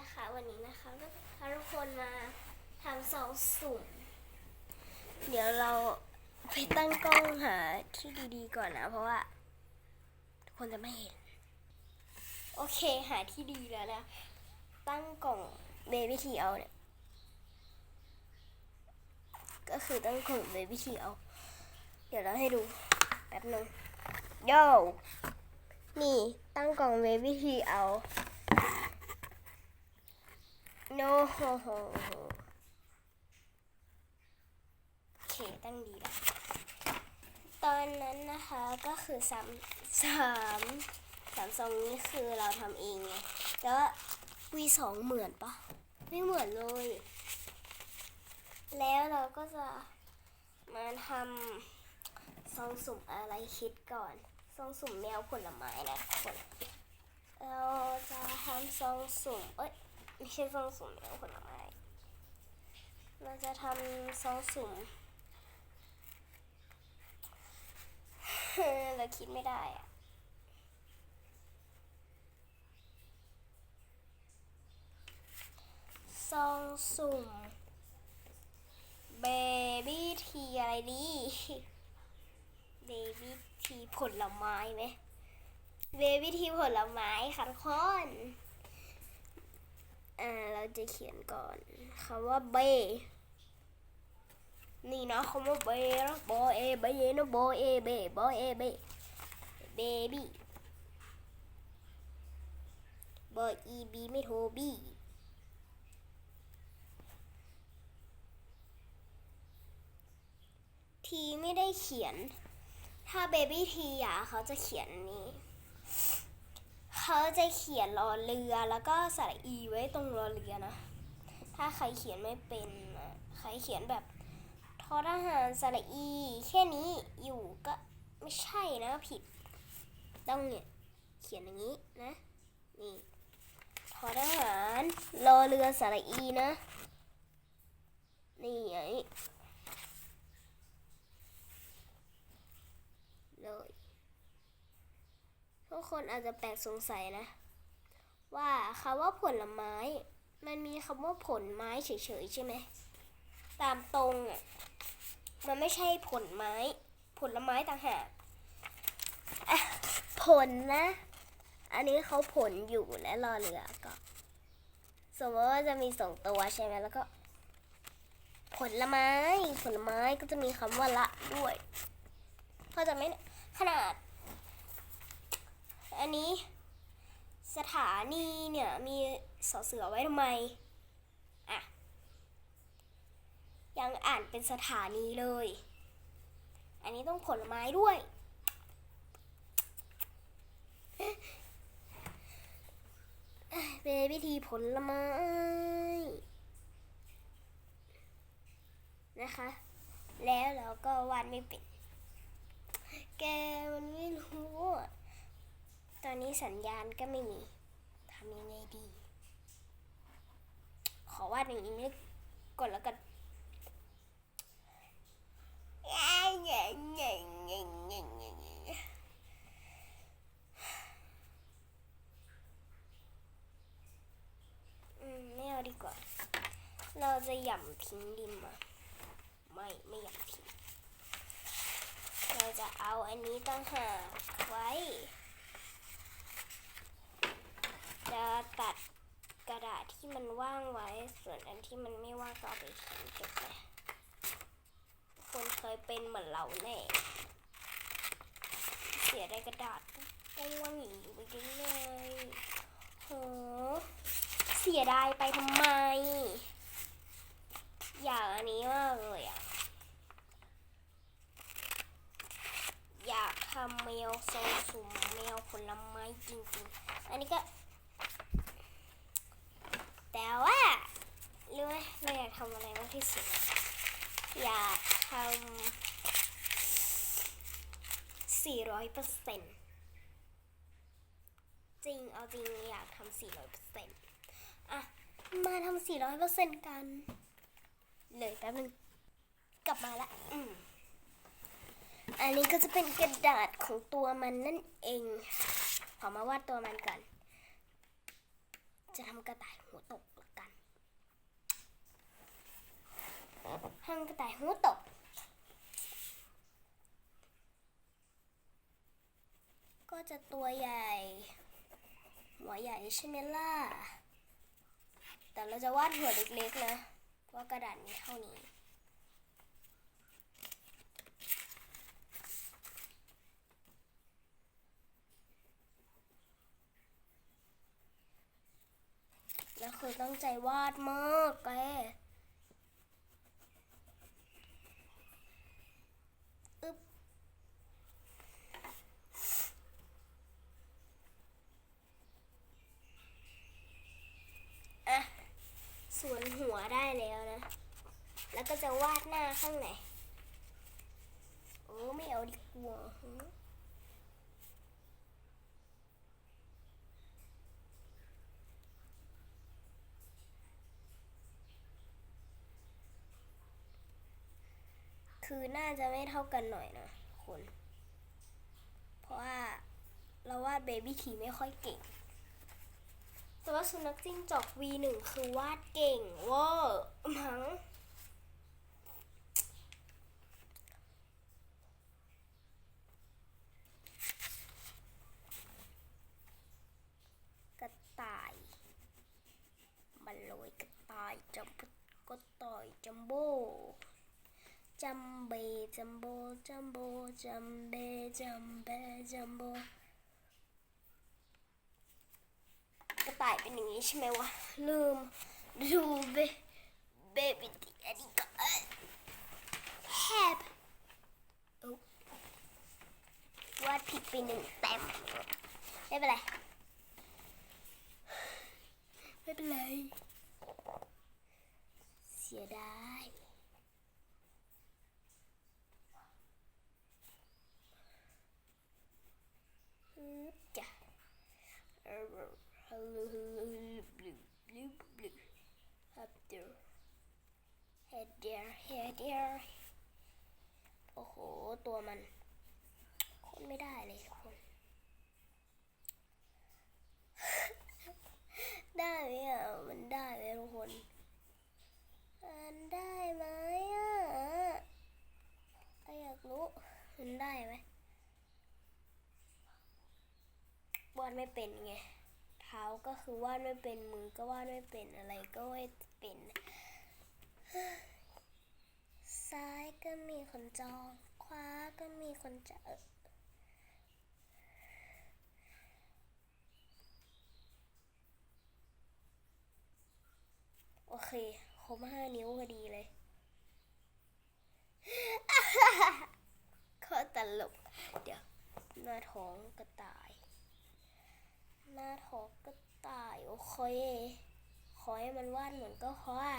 นะคะ วันนี้นะคะก็พาทุกคนมาทำซองสุ่ม เดี๋ยวเราไปตั้งกล้องหาที่ดีๆก่อนนะ เพราะว่า ทุกคนจะไม่เห็น โอเคหาที่ดีแล้วนะ ตั้งกล่องเบบี้ทีเอาเนี่ย ก็คือตั้งกล่องเบบี้ทีเอา เดี๋ยวเราให้ดูแป๊บหนึงโย่นี่ตั้งกล่องเบบี้ทีเอา โนโฮโฮโฮโอเคตั้งดีแล้วตอนนั้นนะคะก็คือสามสามสามซองนี้คือเราทำเองไงแล้ววีสองเหมือนปะไม่เหมือนเลย แล้วเราก็จะมาทำซองสุ่มอะไรคิดก่อนซองสุ่มแมวผลไม้นะคนเราจะทำซองสุ่มเอ้ย ไม่ใช่ซองสุ่มแล้วผลไม้เราจะทำซองสุ่มเราคิดไม่ได้อะซองสุ่มเบบี้ทีอะไรดีเบบี้ทีผลไม้ไหมเบบี้ทีผลไม้ค่ะทุกคน อ่าเราจะเขียนก่อนคำว่าเบนี่นะคำว่าเบนะบอเอเบนะบอเอเบบอเอเบเบบี้บออีบีไม่โทบี้ทีไม่ได้เขียน ถ้าเบบี้ทีอะเขาจะเขียนนี้ เขาจะเขียนรอเรือแล้วก็สระอีไว้ตรงรอเรือนะ ถ้าใครเขียนไม่เป็นใครเขียนแบบทอทหารสระอี แค่นี้อยู่ก็ไม่ใช่นะผิด ต้องเนี่ยเขียนอย่างนี้นะ นี่ทอทหารรอเรือสระอีนะ นี่ไงเลย ทุกคนอาจจะแปลกสงสัยนะ ว่าคำว่าผลไม้ มันมีคำว่าผลไม้เฉยๆใช่ไหมตามตรงอะมันไม่ใช่ผลไม้ ผลไม้ต่างหากผลนะ อันนี้เขาผลอยู่และรอเรือก็ สมมติว่าจะมีสองตัวใช่ไหมแล้วก็ ผลไม้ ผลไม้ก็จะมีคำว่าละด้วย เขาใจะไหม่ขนาด อันนี้สถานีเนี่ยมีสอเสือไว้ทำไม อะ ยังอ่านเป็นสถานีเลย อันนี้ต้องผลไม้ด้วย เป็นวิธีผลไม้ นะคะ แล้วเราก็วาดไม่เป็น แกมันไม่รู้ ตอนนี้สัญญาณก็ไม่มีทำยังไงดี ขอวาดอย่างนี้ก่อนแล้วกันอืมไม่เอาดีกว่า เราจะหย่ำทิ้งดิมอะไม่ไม่หย่ำทิ้ง เราจะเอาอันนี้ตั้งหากไว้ จะตัดกระดาษที่มันว่างไว้ ส่วนอันที่มันไม่ว่างก็เอาไปทิ้งจบเลยคนเคยเป็นเหมือนเราแน่เสียได้กระดาษต้องว่างอย่างนี้ไปเลยโหเสียดายไปทำไม อยากอันนี้มากเลยอะ อยากทำแมวทรงสุ่มแมวผลไม้จริงๆ อันนี้ก็ แต่ว่ารู้ไหมเราอยากทำอะไรมากที่สุด อยากทำสี่ร้อยเปอร์เซ็นต์จริงเอาจริงอยากทำสี่ร้อยเปอร์เซ็นต์อะ มาทำสี่ร้อยเปอร์เซ็นต์กัน เลยแป๊บนึงกลับมาละอืมอันนี้ก็จะเป็นกระดาษของตัวมันนั่นเองขอมาวาดตัวมันก่อน จะทำกระต่ายหัวตกละกัน ทำกระต่ายหัวตก ก็จะตัวใหญ่ หัวใหญ่ใช่ไหมล่ะ แต่เราจะวาดหัวเล็กๆนะ เพราะว่ากระดาษมีเท่านี้ แล้วคื อตั้งใจวาดมากแกอึ๊บอะส่วนหัวได้แล้วนะ แล้วก็จะวาดหน้าข้างในโอ้ไม่เอาดีกว่า คือน่าจะไม่เท่ากันหน่อยนะคน เพราะว่าเราวาดเบบี้ทีไม่ค่อยเก่ง แต่ว่าสุนัขจิ้งจอก V1 คือวาดเก่งเวอร์มั้งกระต่ายมันลอยกระต่ายจัมบกระต่ายจัมโบ้ จัมเบจัมโบจัมโบจัมเบจัมเบจัมโบกระต่ายเป็นอย่างนี้ใช่ไหมวะ ลืมดูเบเบบี้ตีอันนี้ก็แฮบวาดผิดไปหนึ่งแต้มไม่เป็นไร ไม่เป็นไร เสียดายฮึบจ้ะฮัลโหลฮัลโหลบลูบลูบลูฮับเดอร์เฮดเดียร์เฮดเดียร์โอ้โห ตัวมันคนไม่ได้เลยทุกคน ได้ไหมอะ มันได้ไหมทุกคนมันได้ไหมอะไออยากรู้ มันได้ไหมวาดไม่เป็นไง ท้าก็คือวาดไม่เป็นมือก็วาดไม่เป็นอะไรก็ไม่เป็น ซ้ายก็มีคนจอง ขวาก็มีคนจะเออโอเคครบห้านิ้วพอดีเลยโคตรตลก เดี๋ยวหน้าท้องกระต่าย หน้าท้องกระต่ายโอเคขอให้มันวาดเหมือนก็เพราะว่า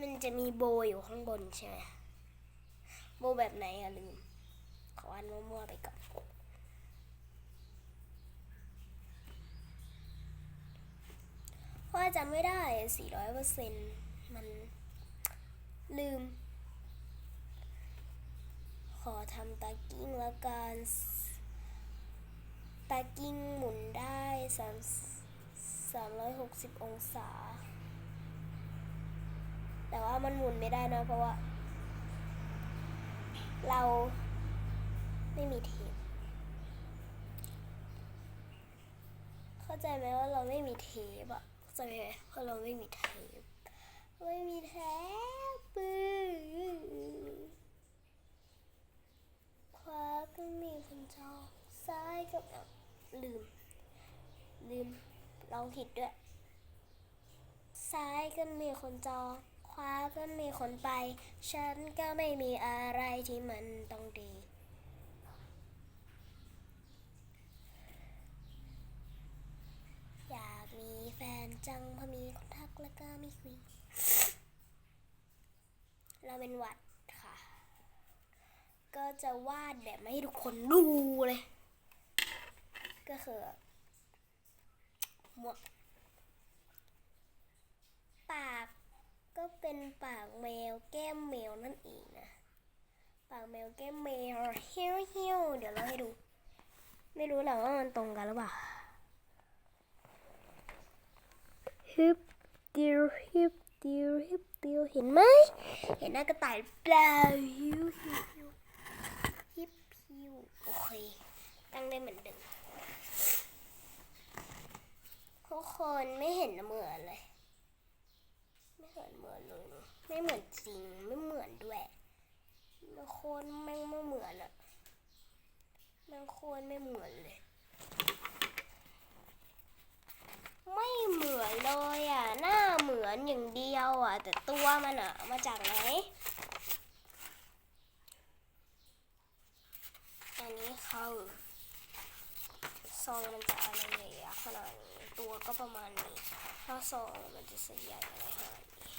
มันจะมีโบอยู่ข้างบนใช่ไหมโบแบบไหนอะลืม ขอวาดมั่วๆไปก่อนเพราะว่าจำไม่ได้400เปอร์เซ็นต์มันลืม ขอทำตากิ้งแล้วกัน ตากิ้งหมุนได้3 360องศา แต่ว่ามันหมุนไม่ได้นะเพราะว่า เราไม่มีเทปเข้าใจไหมว่าเราไม่มีเทปอะเข้าใจไหมเพราะเราไม่มีเทปไม่มีเทปปื้ขวาก็มีคนจองซ้ายก็อะ ลืม ลืมลองผิดด้วย ซ้ายก็มีคนจองขวาก็มีคนไป ฉันก็ไม่มีอะไรที่มันต้องดี อยากมีแฟนจังพอมีคนทักแล้วก็ไมีคุย เราเป็นหวัดค่ะ ก็จะวาดแบบไม่ให้ทุกคนดูเลย ก็คือหมวกปากก็เป็นปากแมวแก้มแมวนั่นเองนะ ปากแมวแก้มแมวเฮี้ยวเฮี้ยวเดี๋ยวเราให้ดู ไม่รู้หรอกว่ามันตรงกันหรือเปล่าฮึบดิวฮิบดิวฮิบดิวเห็นไหมเห็นหน้ากระต่ายเปล่าฮิวฮิวฮิวฮิบฮิวโอเคตั้งได้เหมือนเดิม คนไม่เห็นเหมือนเลย ไม่เห็นเหมือนเลยไม่เหมือนจริงไม่เหมือนด้วยมันโคนแม่งไม่เหมือนอะแม่งโคนไม่เหมือนเลย ไม่เหมือนเลยอะหน้าเหมือนอย่างเดียวอะ แต่ตัวมันอะมาจากไหนอันนี้เขาซองมันจะอะไรใหญ่ขนาดนี้ ตัวก็ประมาณนี้ ถ้าซองมันจะส่ใหญ่อะไรขนาดนี้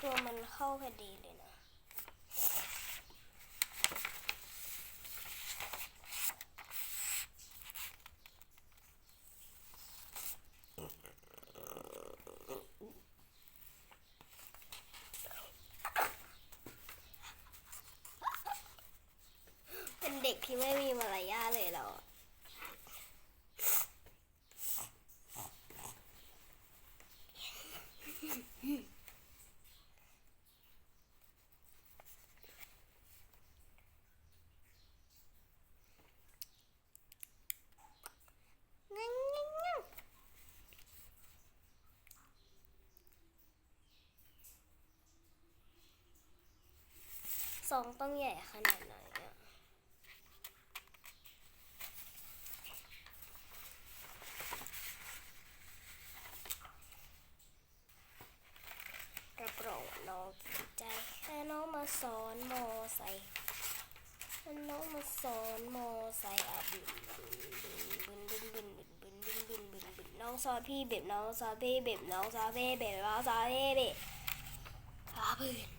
ตัวมันเข้าพอดีเลยนะ เป็นเด็กที่ไม่มีมารยาทเลยเราอะ งั้งงั้งงั้งซ องต้องใหญ่ขนาดไหนอะกระโปรงน้องใจแค่น้องมาสอนมอไซค์แค่น้องมาสอนมอไซค์อะบินบินบินบินบินบินบินบินบินบินน้องสอนพี่เบบน้องสอนพี่เบบน้องสอนพี่เบบน้องสอนพี่เบ็บอาบืน